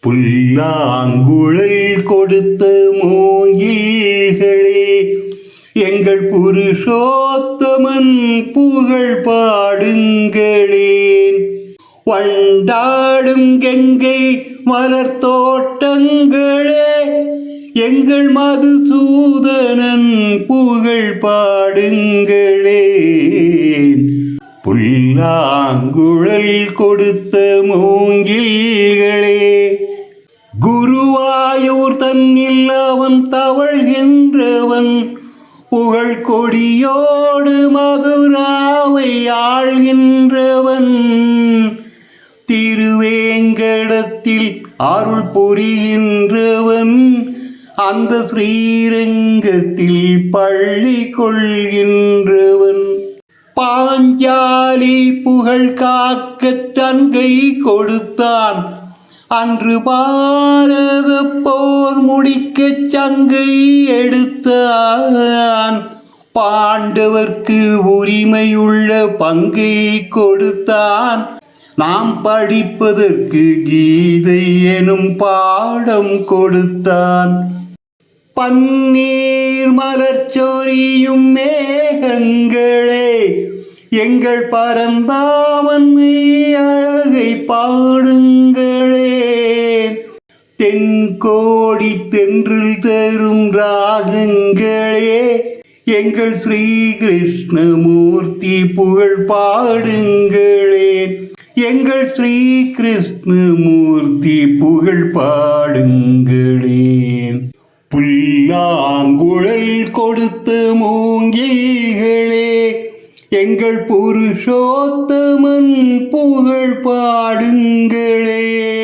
புல்லாங்குழல் கொடுத்த மூங்கில்களே எங்கள் புருஷோத்தமன் புகழ் பாடுங்களேன். வண்டாடும் கெங்கை மலர்த்தோட்டங்களே எங்கள் மதுசூதனன் புகழ் பாடுங்களேன். புல்லாங்குழல் கொடுத்த மூங்கில்களே குருவாயூர் தன்னில் அவன் தவழ்கின்றவன். புகழ் கொடியோடு மதுராவை ஆழ்கின்றவன் திருவேங்கடத்தில் அருள் புரிகின்றவன். அந்த ஸ்ரீரங்கத்தில் பள்ளி கொள்கின்றவன். பாஞ்சாலி புகழ் காக்க தன்கை கொடுத்தான். அன்று பாரத போர் முடிக்க சங்கை எடுத்தான். பாண்டவர்க்கு உரிமையுள்ள பங்கை கொடுத்தான். நாம் படிப்பதற்கு கீதை எனும் பாடம் கொடுத்தான். பன்னீர் மலர்ச்சொரியும் மேகங்களே எங்கள் பரந்தாமன் அழகை பாடுங்கள். தென்கோடி தென்றில் தரும் ராகங்களே எங்கள் ஸ்ரீ கிருஷ்ணமூர்த்தி புகழ் பாடுங்களேன். எங்கள் ஸ்ரீ கிருஷ்ணமூர்த்தி புகழ் பாடுங்களேன். புல்லாங்குழல் கொடுத்த மூங்கில்களே எங்கள் புருஷோத்தமன் புகழ் பாடுங்களே